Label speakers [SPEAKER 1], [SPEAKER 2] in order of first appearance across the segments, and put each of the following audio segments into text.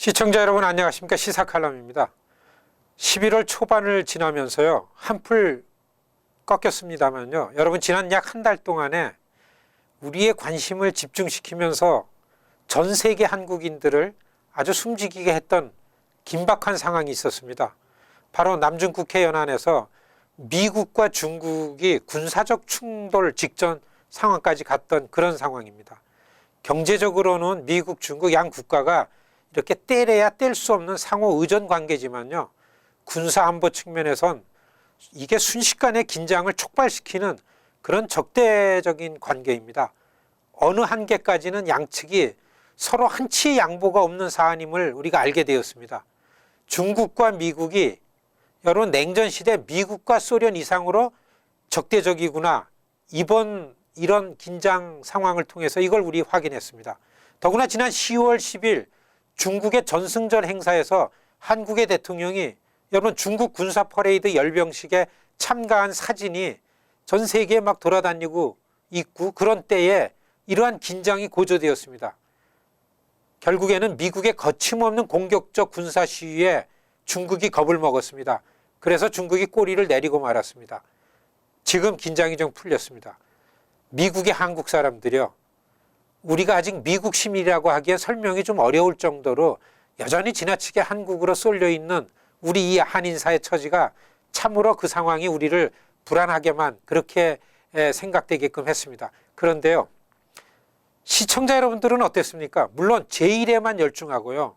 [SPEAKER 1] 시청자 여러분 안녕하십니까 시사칼럼입니다. 11월 초반을 지나면서요 한 풀 꺾였습니다만요 여러분 지난 약 한 달 동안에 우리의 관심을 집중시키면서 전 세계 한국인들을 아주 숨지기게 했던 긴박한 상황이 있었습니다. 바로 남중 국해 연안에서 미국과 중국이 군사적 충돌 직전 상황까지 갔던 그런 상황입니다. 경제적으로는 미국, 중국 양 국가가 이렇게 떼려야 뗄 수 없는 상호 의존 관계지만요. 군사 안보 측면에선 이게 순식간에 긴장을 촉발시키는 그런 적대적인 관계입니다. 어느 한계까지는 양측이 서로 한치의 양보가 없는 사안임을 우리가 알게 되었습니다. 중국과 미국이 여러분 냉전 시대 미국과 소련 이상으로 적대적이구나. 이번 이런 긴장 상황을 통해서 이걸 우리 확인했습니다. 더구나 지난 10월 10일 중국의 전승절 행사에서 한국의 대통령이 여러분 중국 군사 퍼레이드 열병식에 참가한 사진이 전 세계에 막 돌아다니고 있고 그런 때에 이러한 긴장이 고조되었습니다. 결국에는 미국의 거침없는 공격적 군사 시위에 중국이 겁을 먹었습니다. 그래서 중국이 꼬리를 내리고 말았습니다. 지금 긴장이 좀 풀렸습니다. 미국의 한국 사람들이요. 우리가 아직 미국 시민이라고 하기에 설명이 좀 어려울 정도로 여전히 지나치게 한국으로 쏠려 있는 우리 이 한인사의 처지가 참으로 그 상황이 우리를 불안하게만 그렇게 생각되게끔 했습니다. 그런데요. 시청자 여러분들은 어땠습니까? 물론 제1에만 열중하고요.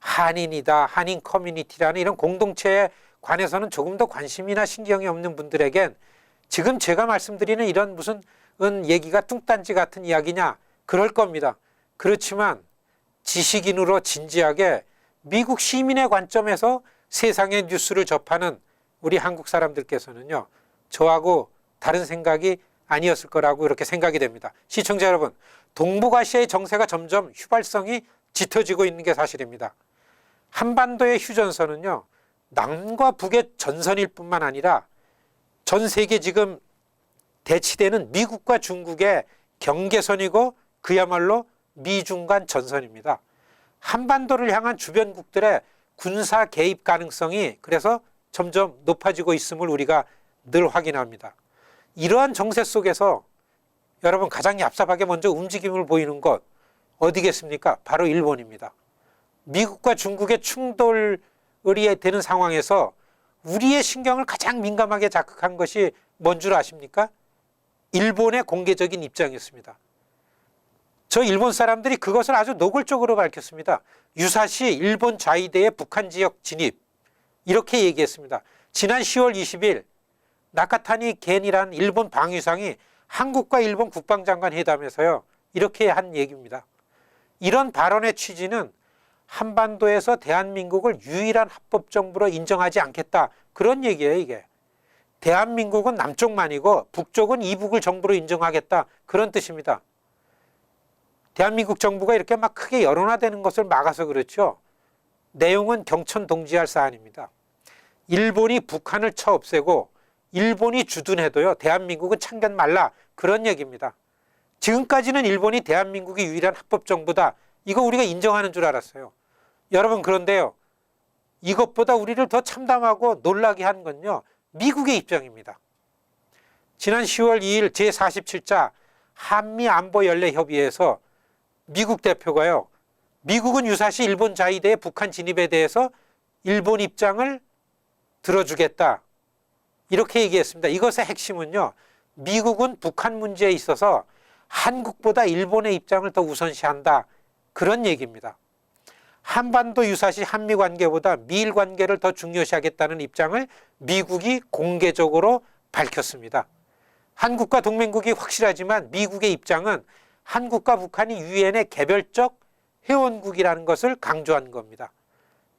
[SPEAKER 1] 한인이다, 한인 커뮤니티라는 이런 공동체에 관해서는 조금 더 관심이나 신경이 없는 분들에겐 지금 제가 말씀드리는 이런 무슨 은 얘기가 뚱딴지 같은 이야기냐? 그럴 겁니다. 그렇지만 지식인으로 진지하게 미국 시민의 관점에서 세상의 뉴스를 접하는 우리 한국 사람들께서는요, 저하고 다른 생각이 아니었을 거라고 이렇게 생각이 됩니다. 시청자 여러분, 동북아시아의 정세가 점점 휘발성이 짙어지고 있는 게 사실입니다. 한반도의 휴전선은요, 남과 북의 전선일 뿐만 아니라 전 세계 지금 대치되는 미국과 중국의 경계선이고 그야말로 미중 간 전선입니다. 한반도를 향한 주변국들의 군사 개입 가능성이 그래서 점점 높아지고 있음을 우리가 늘 확인합니다. 이러한 정세 속에서 여러분 가장 얍삽하게 먼저 움직임을 보이는 것 어디겠습니까? 바로 일본입니다. 미국과 중국의 충돌이 되는 상황에서 우리의 신경을 가장 민감하게 자극한 것이 뭔 줄 아십니까? 일본의 공개적인 입장이었습니다. 저 일본 사람들이 그것을 아주 노골적으로 밝혔습니다. 유사시 일본 자위대의 북한 지역 진입 이렇게 얘기했습니다. 지난 10월 20일 나카타니 겐이란 일본 방위상이 한국과 일본 국방장관 회담에서요 이렇게 한 얘기입니다. 이런 발언의 취지는 한반도에서 대한민국을 유일한 합법 정부로 인정하지 않겠다 그런 얘기예요 이게. 대한민국은 남쪽만이고 북쪽은 이북을 정부로 인정하겠다 그런 뜻입니다. 대한민국 정부가 이렇게 막 크게 여론화되는 것을 막아서 그렇죠. 내용은 경천 동지할 사안입니다. 일본이 북한을 쳐 없애고 일본이 주둔해도요 대한민국은 참견 말라 그런 얘기입니다. 지금까지는 일본이 대한민국이 유일한 합법 정부다. 이거 우리가 인정하는 줄 알았어요. 여러분 그런데요. 이것보다 우리를 더 참담하고 놀라게 한 건요. 미국의 입장입니다. 지난 10월 2일 제47자 한미 안보 연례 협의회에서 미국 대표가요. 미국은 유사시 일본 자위대의 북한 진입에 대해서 일본 입장을 들어주겠다. 이렇게 얘기했습니다. 이것의 핵심은요. 미국은 북한 문제에 있어서 한국보다 일본의 입장을 더 우선시한다. 그런 얘기입니다. 한반도 유사시 한미 관계보다 미일 관계를 더 중요시하겠다는 입장을 미국이 공개적으로 밝혔습니다. 한국과 동맹국이 확실하지만 미국의 입장은 한국과 북한이 유엔의 개별적 회원국이라는 것을 강조한 겁니다.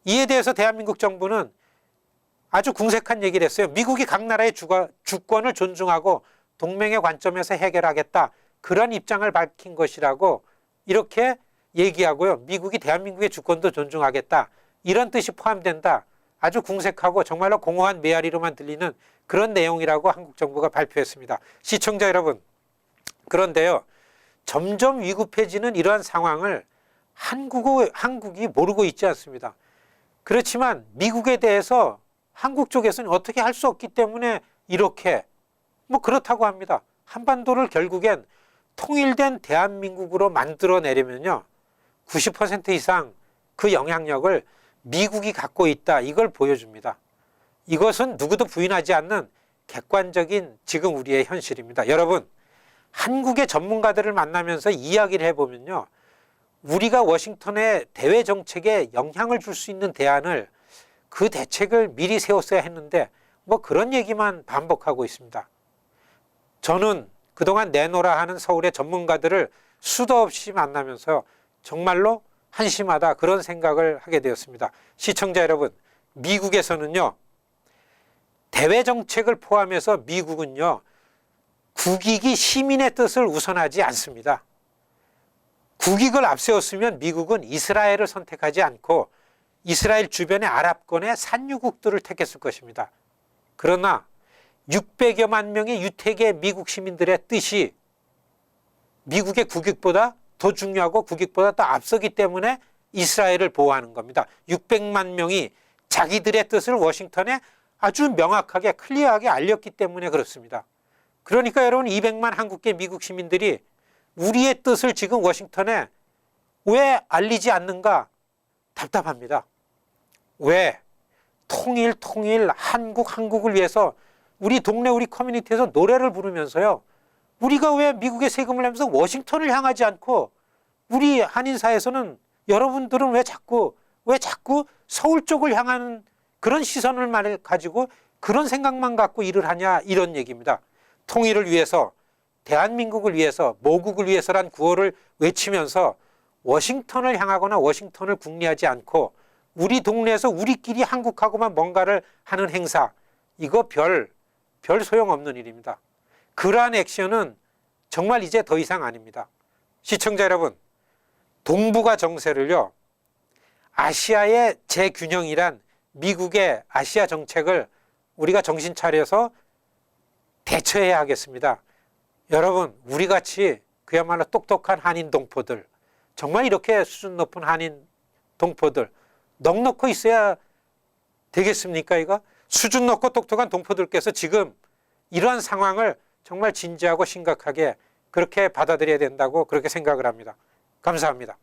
[SPEAKER 1] 이에 대해서 대한민국 정부는 아주 궁색한 얘기를 했어요. 미국이 각 나라의 주권을 존중하고 동맹의 관점에서 해결하겠다. 그런 입장을 밝힌 것이라고 이렇게 얘기하고요. 미국이 대한민국의 주권도 존중하겠다. 이런 뜻이 포함된다. 아주 궁색하고 정말로 공허한 메아리로만 들리는 그런 내용이라고 한국 정부가 발표했습니다. 시청자 여러분. 그런데요. 점점 위급해지는 이러한 상황을 한국어, 한국이 모르고 있지 않습니다. 그렇지만 미국에 대해서 한국 쪽에서는 어떻게 할 수 없기 때문에 이렇게 뭐 그렇다고 합니다. 한반도를 결국엔 통일된 대한민국으로 만들어내려면요. 90% 이상 그 영향력을 미국이 갖고 있다. 이걸 보여줍니다. 이것은 누구도 부인하지 않는 객관적인 지금 우리의 현실입니다. 여러분, 한국의 전문가들을 만나면서 이야기를 해보면요. 우리가 워싱턴의 대외 정책에 영향을 줄 수 있는 대안을 그 대책을 미리 세웠어야 했는데 뭐 그런 얘기만 반복하고 있습니다. 저는 그동안 내노라 하는 서울의 전문가들을 수도 없이 만나면서 정말로 한심하다 그런 생각을 하게 되었습니다. 시청자 여러분, 미국에서는요, 대외 정책을 포함해서 미국은요, 국익이 시민의 뜻을 우선하지 않습니다. 국익을 앞세웠으면 미국은 이스라엘을 선택하지 않고 이스라엘 주변의 아랍권의 산유국들을 택했을 것입니다. 그러나 600여만 명의 유택의 미국 시민들의 뜻이 미국의 국익보다 더 중요하고 국익보다 더 앞서기 때문에 이스라엘을 보호하는 겁니다. 600만 명이 자기들의 뜻을 워싱턴에 아주 명확하게 클리어하게 알렸기 때문에 그렇습니다. 그러니까 여러분 200만 한국계 미국 시민들이 우리의 뜻을 지금 워싱턴에 왜 알리지 않는가 답답합니다. 왜? 통일, 통일, 한국, 한국을 위해서 우리 동네, 우리 커뮤니티에서 노래를 부르면서요. 우리가 왜 미국의 세금을 내면서 워싱턴을 향하지 않고 우리 한인사에서는 여러분들은 왜 자꾸, 왜 자꾸 서울 쪽을 향하는 그런 시선을 말 가지고 그런 생각만 갖고 일을 하냐 이런 얘기입니다. 통일을 위해서 대한민국을 위해서 모국을 위해서란 구호를 외치면서 워싱턴을 향하거나 워싱턴을 궁리하지 않고 우리 동네에서 우리끼리 한국하고만 뭔가를 하는 행사 이거 별, 별 소용없는 일입니다. 그러한 액션은 정말 이제 더 이상 아닙니다. 시청자 여러분, 동북아 정세를요, 아시아의 재균형이란 미국의 아시아 정책을 우리가 정신 차려서 대처해야 하겠습니다. 여러분, 우리 같이 그야말로 똑똑한 한인 동포들, 정말 이렇게 수준 높은 한인 동포들, 넉넉히 있어야 되겠습니까, 이거? 수준 높고 똑똑한 동포들께서 지금 이러한 상황을 정말 진지하고 심각하게 그렇게 받아들여야 된다고 그렇게 생각을 합니다. 감사합니다.